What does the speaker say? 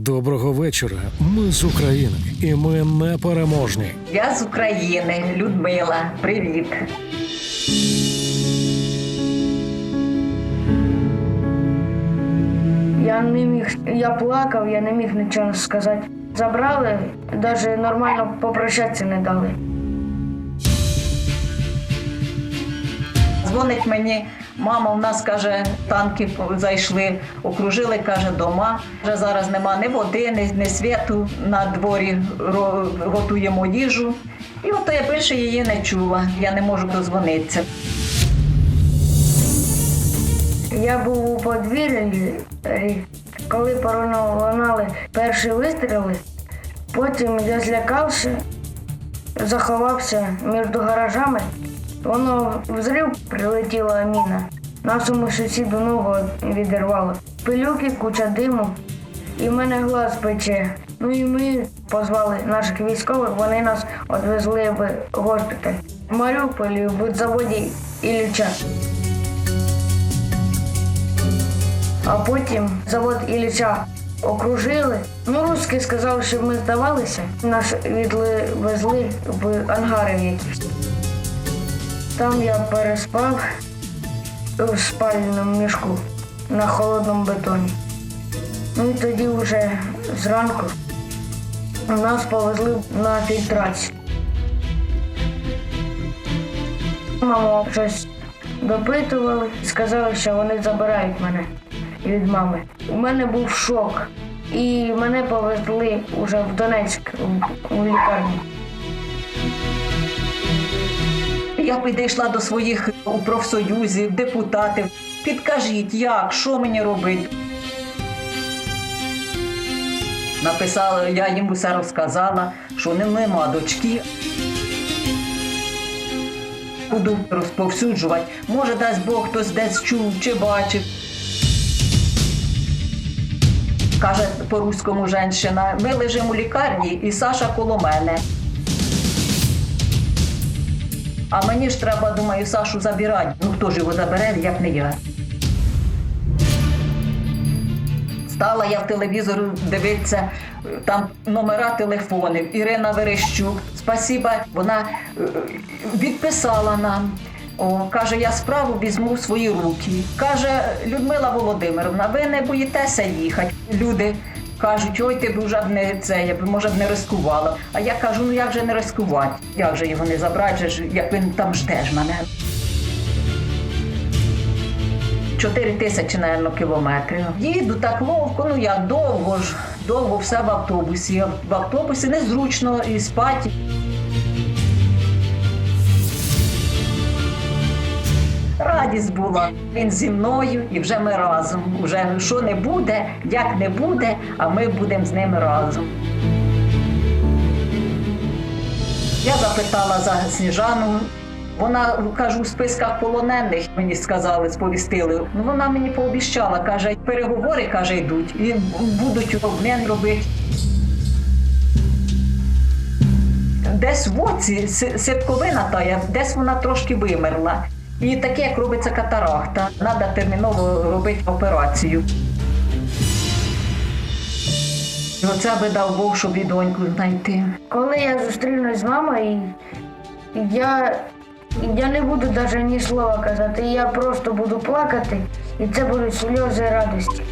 Доброго вечора. Ми з України, і ми непереможні. Я з України, Людмила. Привіт. Я не міг, я плакав, я не міг нічого сказати. Забрали, навіть нормально попрощатися не дали. Дзвонить мені, мама в нас каже, танки зайшли, окружили, каже, дома. Вже зараз нема ні води, ні, ні світу. На дворі готуємо їжу. І ото я більше її не чула. Я не можу дозвонитися. Я був у подвір'ї, е, коли лунали перші вистріли. Потім я злякався, заховався між гаражами. Воно взрив прилетіла міна. Нашому сусіду ногу відірвало. Пилюки, куча диму, і в мене глаз пече. Ну і ми позвали наших військових, вони нас відвезли в госпіталь. В Маріуполі в заводі Ілліча. А потім завод Ілліча окружили. Ну, русські сказали, щоб ми здавалися. Нас відвезли в ангари якісь. Там я переспав в спальному мішку на холодному бетоні. Ну і тоді вже зранку нас повезли на фільтрацію. Маму щось допитували, сказали, що вони забирають мене від мами. У мене був шок. І мене повезли вже в Донецьк у- у лікарню. Я підійшла до своїх у профсоюзі, депутатів. Підкажіть, як, що мені робити? Написала, я їм усе розказала, що не- нема дочки. Буду розповсюджувати. Може, дасть Бог хтось десь чув чи бачив. Каже по-руському жінка, ми лежимо у лікарні, і Саша коло мене. А мені ж треба, думаю, Сашу забирати. Ну хто ж його забере, як не я. Стала я в телевізору дивитися, там номера телефонів. Ірина Верещук. Спасіба, вона е, відписала нам. О, каже, я справу візьму в свої руки. Каже, Людмила Володимировна, ви не боїтеся їхати. Люди кажуть, ой, ти б вже не це, я б може б не рискувала. А я кажу, ну як же не рискувати? Як же його не забрати, же як він там жде ж мене. Чотири тисячі, мабуть, кілометрів. Їду так ловко, ну я довго ж, довго все в автобусі. В автобусі незручно і спати. Радість була. Він зі мною і вже ми разом. Уже що не буде, як не буде, а ми будемо з ними разом. Я запитала за Сніжану. Вона кажу, в списках полонених мені сказали, сповістили. Ну вона мені пообіщала, каже, переговори каже, йдуть і будуть обмін робити. Десь в оці си- сипковина тая, десь вона трошки вимерла. І таке, як робиться катарахта, треба терміново робити операцію. Оце би дав Бог, щоб і доньку знайти. Коли я зустрінусь з мамою, я, я не буду навіть ні слова казати, я просто буду плакати, і це будуть сльози радості.